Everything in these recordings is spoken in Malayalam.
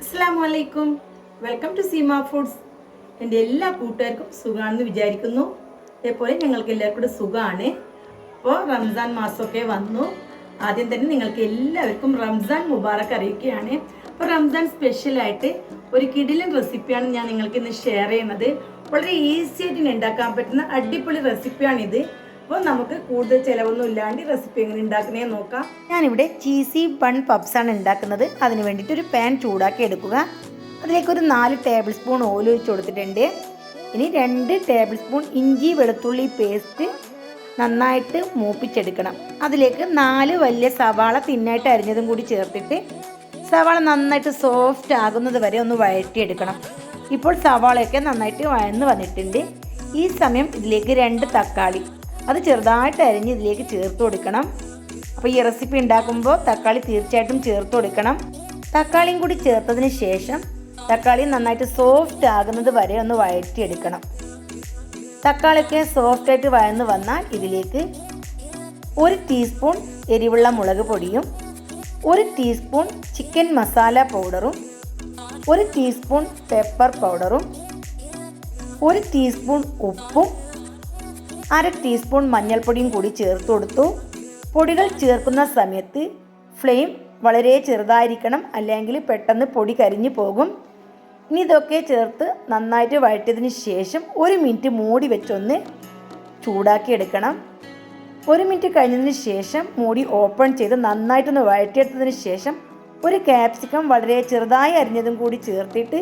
അസ്സാം വലൈക്കും വെൽക്കം ടു സീമ ഫുഡ്സ്. എന്റെ എല്ലാ കൂട്ടുകാർക്കും സുഖമാണെന്ന് വിചാരിക്കുന്നു. അതേപോലെ ഞങ്ങൾക്ക് എല്ലാവർക്കും കൂടെ സുഖമാണ് അപ്പോൾ റംസാൻ മാസമൊക്കെ വന്നു. ആദ്യം തന്നെ നിങ്ങൾക്ക് എല്ലാവർക്കും റംസാൻ മുബാറക്ക് അറിയിക്കുകയാണ്. അപ്പോൾ റംസാൻ സ്പെഷ്യലായിട്ട് ഒരു കിടിലൻ റെസിപ്പിയാണ് ഞാൻ നിങ്ങൾക്ക് ഇന്ന് ഷെയർ ചെയ്യുന്നത്. വളരെ ഈസി ആയിട്ട് ഉണ്ടാക്കാൻ പറ്റുന്ന അടിപൊളി റെസിപ്പിയാണിത് അപ്പോൾ നമുക്ക് കൂടുതൽ ചിലവൊന്നും ഇല്ലാണ്ട് റെസിപ്പി എങ്ങനെ ഉണ്ടാക്കുന്നേ നോക്കാം. ഞാനിവിടെ ചീസി ബൺ പപ്സ് ആണ് ഉണ്ടാക്കുന്നത്. അതിന് വേണ്ടിയിട്ട് ഒരു പാൻ ചൂടാക്കി എടുക്കുക. അതിലേക്ക് ഒരു നാല് ടേബിൾ സ്പൂൺ ഓയിൽ ഒഴിച്ച് കൊടുത്തിട്ടുണ്ട്. ഇനി രണ്ട് ടേബിൾ സ്പൂൺ ഇഞ്ചി വെളുത്തുള്ളി പേസ്റ്റ് നന്നായിട്ട് മൂപ്പിച്ചെടുക്കണം. അതിലേക്ക് നാല് വലിയ സവാള തിന്നായിട്ട് അരിഞ്ഞതും കൂടി ചേർത്തിട്ട് സവാള നന്നായിട്ട് സോഫ്റ്റ് ആകുന്നത് വരെ ഒന്ന് വഴറ്റിയെടുക്കണം. ഇപ്പോൾ സവാളയൊക്കെ നന്നായിട്ട് വഴന്ന് വന്നിട്ടുണ്ട്. ഈ സമയം ഇതിലേക്ക് രണ്ട് തക്കാളി അത് ചെറുതായിട്ട് അരിഞ്ഞ് ഇതിലേക്ക് ചേർത്ത് കൊടുക്കണം. അപ്പോൾ ഈ റെസിപ്പി ഉണ്ടാക്കുമ്പോൾ തക്കാളി തീർച്ചയായിട്ടും ചേർത്ത് കൊടുക്കണം. തക്കാളിയും കൂടി ചേർത്തതിന് ശേഷം തക്കാളി നന്നായിട്ട് സോഫ്റ്റ് ആകുന്നത് വരെ ഒന്ന് വഴറ്റിയെടുക്കണം. തക്കാളിയൊക്കെ സോഫ്റ്റായിട്ട് വഴന്ന് വന്നാൽ ഇതിലേക്ക് ഒരു ടീസ്പൂൺ എരിവുള്ള മുളക് പൊടിയും ഒരു ടീസ്പൂൺ ചിക്കൻ മസാല പൗഡറും ഒരു ടീസ്പൂൺ പെപ്പർ പൗഡറും ഒരു ടീസ്പൂൺ ഉപ്പും അര ടീസ്പൂൺ മഞ്ഞൾപ്പൊടിയും കൂടി ചേർത്ത് കൊടുത്തു. പൊടികൾ ചേർക്കുന്ന സമയത്ത് ഫ്ലെയിം വളരെ ചെറുതായിരിക്കണം അല്ലെങ്കിൽ പെട്ടെന്ന് പൊടി കരിഞ്ഞു പോകും. ഇനി ഇതൊക്കെ ചേർത്ത് നന്നായിട്ട് വഴറ്റിയതിന് ശേഷം ഒരു മിനിറ്റ് മൂടി വെച്ചൊന്ന് ചൂടാക്കി എടുക്കണം. ഒരു മിനിറ്റ് കഴിഞ്ഞതിന് ശേഷം മൂടി ഓപ്പൺ ചെയ്ത് നന്നായിട്ടൊന്ന് വഴറ്റിയെടുത്തതിന് ശേഷം ഒരു ക്യാപ്സിക്കം വളരെ ചെറുതായി അരിഞ്ഞതും കൂടി ചേർത്തിട്ട്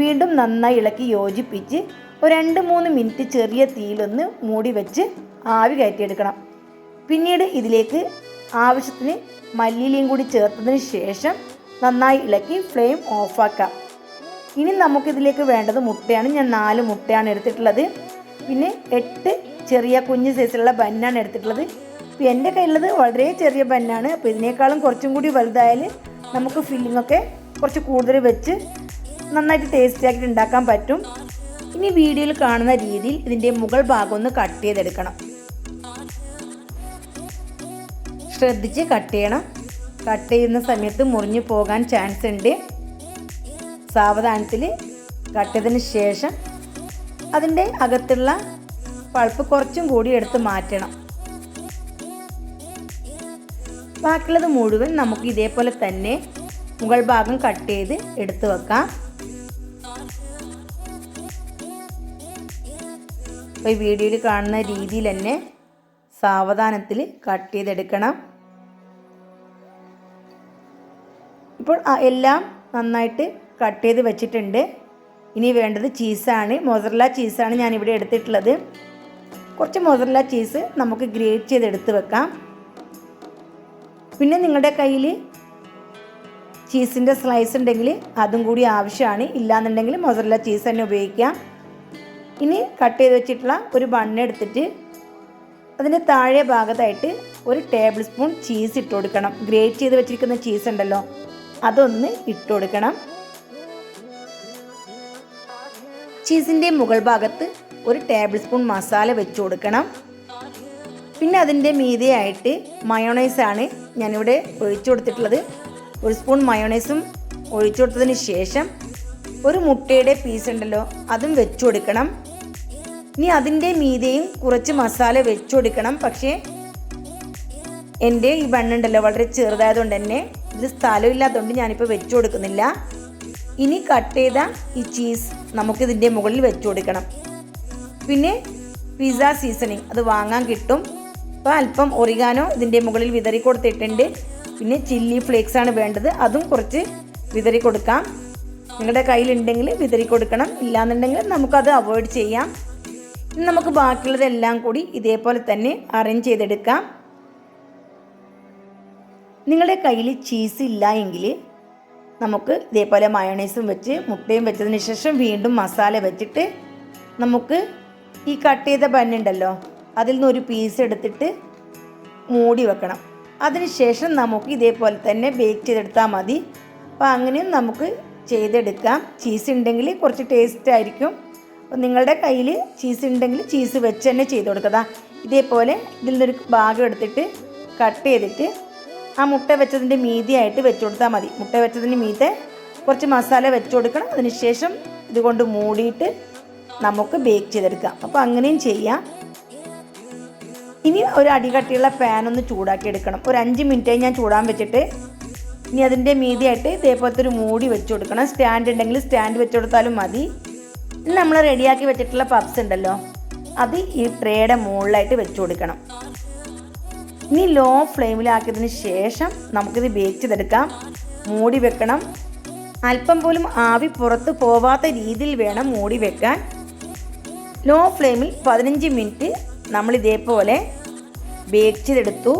വീണ്ടും നന്നായി ഇളക്കി യോജിപ്പിച്ച് ഒരു രണ്ട് മൂന്ന് മിനിറ്റ് ചെറിയ തീയിലൊന്ന് മൂടി വെച്ച് ആവി കയറ്റിയെടുക്കണം. പിന്നീട് ഇതിലേക്ക് ആവശ്യത്തിന് മല്ലിയിലയും കൂടി ചേർത്തതിന് ശേഷം നന്നായി ഇളക്കി ഫ്ലെയിം ഓഫാക്കാം. ഇനി നമുക്കിതിലേക്ക് വേണ്ടത് മുട്ടയാണ്. ഞാൻ നാല് മുട്ടയാണ് എടുത്തിട്ടുള്ളത്. പിന്നെ എട്ട് ചെറിയ കുഞ്ഞ് സൈസിലുള്ള ബന്നാണ് എടുത്തിട്ടുള്ളത്. ഇപ്പോൾ എന്റെ കയ്യിലുള്ളത് വളരെ ചെറിയ ബന്നാണ്. അപ്പോൾ ഇതിനേക്കാളും കുറച്ചും കൂടി വലുതായാൽ നമുക്ക് ഫില്ലിങ്ങൊക്കെ കുറച്ച് കൂടുതൽ വെച്ച് നന്നായിട്ട് ടേസ്റ്റി ആക്കിയിട്ട് ഉണ്ടാക്കാൻ പറ്റും. ഇനി വീഡിയോയിൽ കാണുന്ന രീതിയിൽ ഇതിന്റെ മുകൾ ഭാഗം ഒന്ന് കട്ട് ചെയ്തെടുക്കണം. ശ്രദ്ധിച്ച് കട്ട് ചെയ്യണം. കട്ട് ചെയ്യുന്ന സമയത്ത് മുറിഞ്ഞു പോകാൻ ചാൻസ് ഉണ്ട്. സാവധാനത്തിൽ കട്ട് ചെയ്തതിന് ശേഷം അതിന്റെ അകത്തുള്ള പൾപ്പ് കുറച്ചും കൂടി എടുത്ത് മാറ്റണം. ബാക്കിയുള്ളത് മുഴുവൻ നമുക്ക് ഇതേപോലെ തന്നെ മുകൾ ഭാഗം കട്ട് ചെയ്ത് എടുത്തു വെക്കാം. അപ്പോൾ ഈ വീഡിയോയിൽ കാണുന്ന രീതിയിൽ തന്നെ സാവധാനത്തിൽ കട്ട് ചെയ്തെടുക്കണം. ഇപ്പോൾ എല്ലാം നന്നായിട്ട് കട്ട് ചെയ്ത് വെച്ചിട്ടുണ്ട്. ഇനി വേണ്ടത് ചീസാണ്. മൊസറല ചീസാണ് ഞാനിവിടെ എടുത്തിട്ടുള്ളത്. കുറച്ച് മൊസറല ചീസ് നമുക്ക് ഗ്രേറ്റ് ചെയ്ത് എടുത്ത് വെക്കാം. പിന്നെ നിങ്ങളുടെ കയ്യിൽ ചീസിന്റെ സ്ലൈസ് ഉണ്ടെങ്കിൽ അതും കൂടി ആവശ്യമാണ്. ഇല്ലാന്നുണ്ടെങ്കിൽ മൊസറല ചീസ് തന്നെ ഉപയോഗിക്കാം. ഇനി കട്ട് ചെയ്ത് വെച്ചിട്ടുള്ള ഒരു ബണ്ണെടുത്തിട്ട് അതിന്റെ താഴെ ഭാഗത്തായിട്ട് ഒരു ടേബിൾ സ്പൂൺ ചീസ് ഇട്ട് കൊടുക്കണം. ഗ്രേറ്റ് ചെയ്ത് വെച്ചിരിക്കുന്ന ചീസ് ഉണ്ടല്ലോ അതൊന്ന് ഇട്ട് കൊടുക്കണം. ചീസിന്റെ മുകൾ ഭാഗത്ത് ഒരു ടേബിൾ സ്പൂൺ മസാല വെച്ച് കൊടുക്കണം. പിന്നെ അതിന്റെ മീതിയായിട്ട് മയോണൈസാണ് ഞാനിവിടെ ഒഴിച്ചു കൊടുത്തിട്ടുള്ളത്. ഒരു സ്പൂൺ മയോണൈസും ഒഴിച്ചു കൊടുത്തതിന് ശേഷം ഒരു മുട്ടയുടെ പീസ് ഉണ്ടല്ലോ അതും വെച്ചു കൊടുക്കണം. ഇനി അതിന്റെ മീതെയും കുറച്ച് മസാല വെച്ചു കൊടുക്കണം പക്ഷേ എന്റെ ഈ ബണ്ണുണ്ടല്ലോ വളരെ ചെറുതായതുകൊണ്ട് തന്നെ ഇത് സ്ഥലമില്ലാത്തതുകൊണ്ട് ഞാനിപ്പോൾ വെച്ചു കൊടുക്കുന്നില്ല ഇനി കട്ട് ചെയ്ത ഈ ചീസ് നമുക്കിതിന്റെ മുകളിൽ വെച്ചു കൊടുക്കണം പിന്നെ പിസ്സ സീസണിങ് അത് വാങ്ങാൻ കിട്ടും. അപ്പോൾ അല്പം ഒറിഗാനോ ഇതിന്റെ മുകളിൽ വിതറി കൊടുത്തിട്ടുണ്ട്. പിന്നെ ചില്ലി ഫ്ലേക്സ് ആണ് വേണ്ടത് അതും കുറച്ച് വിതറി കൊടുക്കാം. നിങ്ങളുടെ കയ്യിലുണ്ടെങ്കിൽ വിതറി കൊടുക്കണം ഇല്ലാന്നുണ്ടെങ്കിൽ നമുക്കത് അവോയ്ഡ് ചെയ്യാം. ഇനി നമുക്ക് ബാക്കിയുള്ളതെല്ലാം കൂടി ഇതേപോലെ തന്നെ അറേഞ്ച് ചെയ്തെടുക്കാം. നിങ്ങളുടെ കയ്യിൽ ചീസ് ഇല്ല എങ്കിൽ നമുക്ക് ഇതേപോലെ മയോണൈസും വെച്ച് മുട്ടയും വെച്ചതിന് ശേഷം വീണ്ടും മസാല വെച്ചിട്ട് നമുക്ക് ഈ കട്ട് ചെയ്ത ബന്നുണ്ടല്ലോ അതിൽ നിന്ന് ഒരു പീസ് എടുത്തിട്ട് മൂടി വെക്കണം. അതിനുശേഷം നമുക്ക് ഇതേപോലെ തന്നെ ബേക്ക് ചെയ്തെടുത്താൽ മതി. അപ്പോൾ അങ്ങനെയും നമുക്ക് ചെയ്തെടുക്കാം. ചീസ് ഉണ്ടെങ്കിൽ കുറച്ച് ടേസ്റ്റ് ആയിരിക്കും. അപ്പോൾ നിങ്ങളുടെ കയ്യിൽ ചീസ് ഉണ്ടെങ്കിൽ ചീസ് വെച്ച് തന്നെ ചെയ്ത് കൊടുക്കുക ഇതേപോലെ ഇതിൽ നിന്നൊരു ഭാഗം എടുത്തിട്ട് കട്ട് ചെയ്തിട്ട് ആ മുട്ട വെച്ചതിന്റെ മീതിയായിട്ട് വെച്ച് കൊടുത്താൽ മതി. മുട്ട വെച്ചതിന്റെ മീതെ കുറച്ച് മസാല വെച്ച് കൊടുക്കണം. അതിനുശേഷം ഇതുകൊണ്ട് മൂടിയിട്ട് നമുക്ക് ബേക്ക് ചെയ്തെടുക്കാം. അപ്പോൾ അങ്ങനെയും ചെയ്യാം. ഇനി ഒരു അടികട്ടിയുള്ള ഒന്ന് ചൂടാക്കി എടുക്കണം. ഒരു അഞ്ച് മിനിറ്റായി ഞാൻ ചൂടാൻ വെച്ചിട്ട് ഇനി അതിന്റെ മീതിയായിട്ട് ഇതേപോലത്തെ ഒരു മൂടി വെച്ച് കൊടുക്കണം. സ്റ്റാൻഡ് ഉണ്ടെങ്കിൽ സ്റ്റാൻഡ് വെച്ച് കൊടുത്താലും മതി. ഇനി നമ്മൾ റെഡിയാക്കി വെച്ചിട്ടുള്ള പപ്സ് ഉണ്ടല്ലോ. അത് ഈ ട്രേയുടെ മുകളിലായിട്ട് വെച്ചു കൊടുക്കണം. ഇനി ലോ ഫ്ലെയിമിലാക്കിയതിന് ശേഷം നമുക്കിത് ബേക്ക് ചെയ്തെടുക്കാം. മൂടി വെക്കണം. അല്പം പോലും ആവി പുറത്ത് പോവാത്ത രീതിയിൽ വേണം മൂടി വെക്കാൻ. ലോ ഫ്ലെയിമിൽ പതിനഞ്ച് മിനിറ്റ് നമ്മൾ ഇതേപോലെ ബേക്ക് ചെയ്തെടുത്തു.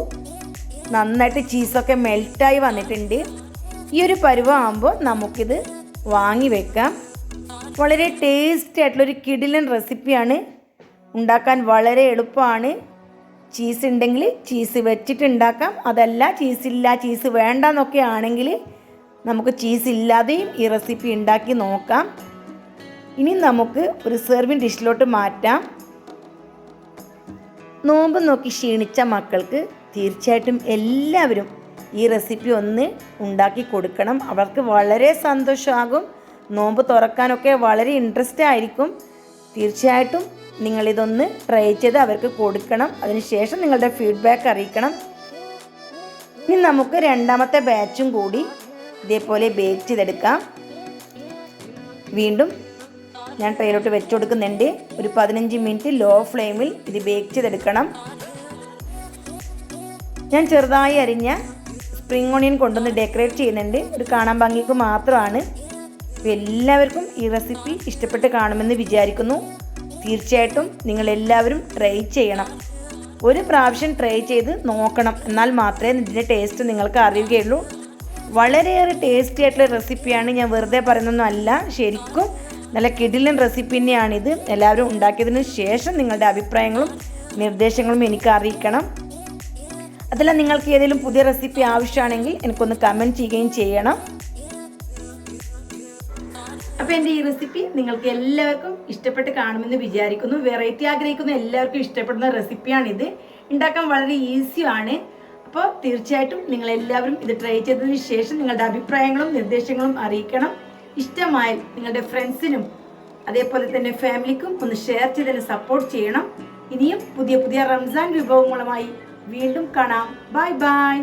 നന്നായിട്ട് ചീസൊക്കെ മെൽറ്റായി വന്നിട്ടുണ്ട്. ഈ ഒരു പരുവമാകുമ്പോൾ നമുക്കിത് വാങ്ങി വെക്കാം. വളരെ ടേസ്റ്റി ആയിട്ടുള്ളൊരു കിടിലൻ റെസിപ്പിയാണ് ഉണ്ടാക്കാൻ വളരെ എളുപ്പമാണ്. ചീസ് ഉണ്ടെങ്കിൽ ചീസ് വെച്ചിട്ട് ഉണ്ടാക്കാം. അതല്ല ചീസില്ല ചീസ് വേണ്ട എന്നൊക്കെ ആണെങ്കിൽ നമുക്ക് ചീസ് ഇല്ലാതെയും ഈ റെസിപ്പി ഉണ്ടാക്കി നോക്കാം. ഇനി നമുക്ക് ഒരു സെർവിങ് ഡിഷിലോട്ട് മാറ്റാം. നോമ്പ് നോക്കി ക്ഷീണിച്ച മക്കൾക്ക് തീർച്ചയായിട്ടും എല്ലാവരും ഈ റെസിപ്പി ഒന്ന് ഉണ്ടാക്കി കൊടുക്കണം. അവർക്ക് വളരെ സന്തോഷമാകും. നോമ്പ് തുറക്കാനൊക്കെ വളരെ ഇൻട്രസ്റ്റ് ആയിരിക്കും. തീർച്ചയായിട്ടും നിങ്ങളിതൊന്ന് ട്രൈ ചെയ്ത് അവർക്ക് കൊടുക്കണം. അതിനുശേഷം നിങ്ങളുടെ ഫീഡ്ബാക്ക് അറിയിക്കണം. ഇനി നമുക്ക് രണ്ടാമത്തെ ബാച്ചും കൂടി ഇതേപോലെ ബേക്ക് ചെയ്തെടുക്കാം. വീണ്ടും ഞാൻ ട്രെയിലോട്ട് വെച്ച് കൊടുക്കുന്നുണ്ട്. ഒരു പതിനഞ്ച് മിനിറ്റ് ലോ ഫ്ലെയിമിൽ ഇത് ബേക്ക് ചെയ്തെടുക്കണം. ഞാൻ ചെറുതായി അരിഞ്ഞ സ്പ്രിംഗ് ഓണിയൻ കൊണ്ടുവന്ന് ഡെക്കറേറ്റ് ചെയ്യുന്നുണ്ട്. ഒരു കാണാൻ ഭംഗിക്ക് മാത്രമാണ്. അപ്പോൾ എല്ലാവർക്കും ഈ റെസിപ്പി ഇഷ്ടപ്പെട്ട് കാണുമെന്ന് വിചാരിക്കുന്നു. തീർച്ചയായിട്ടും നിങ്ങളെല്ലാവരും ട്രൈ ചെയ്യണം. ഒരു പ്രാവശ്യം ട്രൈ ചെയ്ത് നോക്കണം. എന്നാൽ മാത്രമേ ഇതിന്റെ ടേസ്റ്റ് നിങ്ങൾക്ക് അറിയുകയുള്ളൂ. വളരെയേറെ ടേസ്റ്റി ആയിട്ടുള്ള റെസിപ്പിയാണ് ഞാൻ വെറുതെ പറയുന്നൊന്നുമല്ല ശരിക്കും നല്ല കിടിലൻ റെസിപ്പി തന്നെയാണിത്. എല്ലാവരും ഉണ്ടാക്കിയതിന് ശേഷം നിങ്ങളുടെ അഭിപ്രായങ്ങളും നിർദ്ദേശങ്ങളും എനിക്ക് അറിയിക്കണം. അതല്ല നിങ്ങൾക്ക് ഏതെങ്കിലും പുതിയ റെസിപ്പി ആവശ്യമാണെങ്കിൽ എനിക്കൊന്ന് കമന്റ് ചെയ്യുകയും ചെയ്യണം. അപ്പോൾ എന്റെ ഈ റെസിപ്പി നിങ്ങൾക്ക് എല്ലാവർക്കും ഇഷ്ടപ്പെട്ട് കാണുമെന്ന് വിചാരിക്കുന്നു. വെറൈറ്റി ആഗ്രഹിക്കുന്ന എല്ലാവർക്കും ഇഷ്ടപ്പെടുന്ന റെസിപ്പിയാണിത് ഉണ്ടാക്കാൻ വളരെ ഈസിയാണ് അപ്പോൾ തീർച്ചയായിട്ടും നിങ്ങൾ എല്ലാവരും ഇത് ട്രൈ ചെയ്തതിന് ശേഷം നിങ്ങളുടെ അഭിപ്രായങ്ങളും നിർദ്ദേശങ്ങളും അറിയിക്കണം. ഇഷ്ടമായാൽ നിങ്ങളുടെ ഫ്രണ്ട്സിനും അതേപോലെ തന്നെ ഫാമിലിക്കും ഒന്ന് ഷെയർ ചെയ്തതിന് സപ്പോർട്ട് ചെയ്യണം. ഇനിയും പുതിയ പുതിയ റംസാൻ വിഭവങ്ങളുമായി വീണ്ടും കാണാം. Bye bye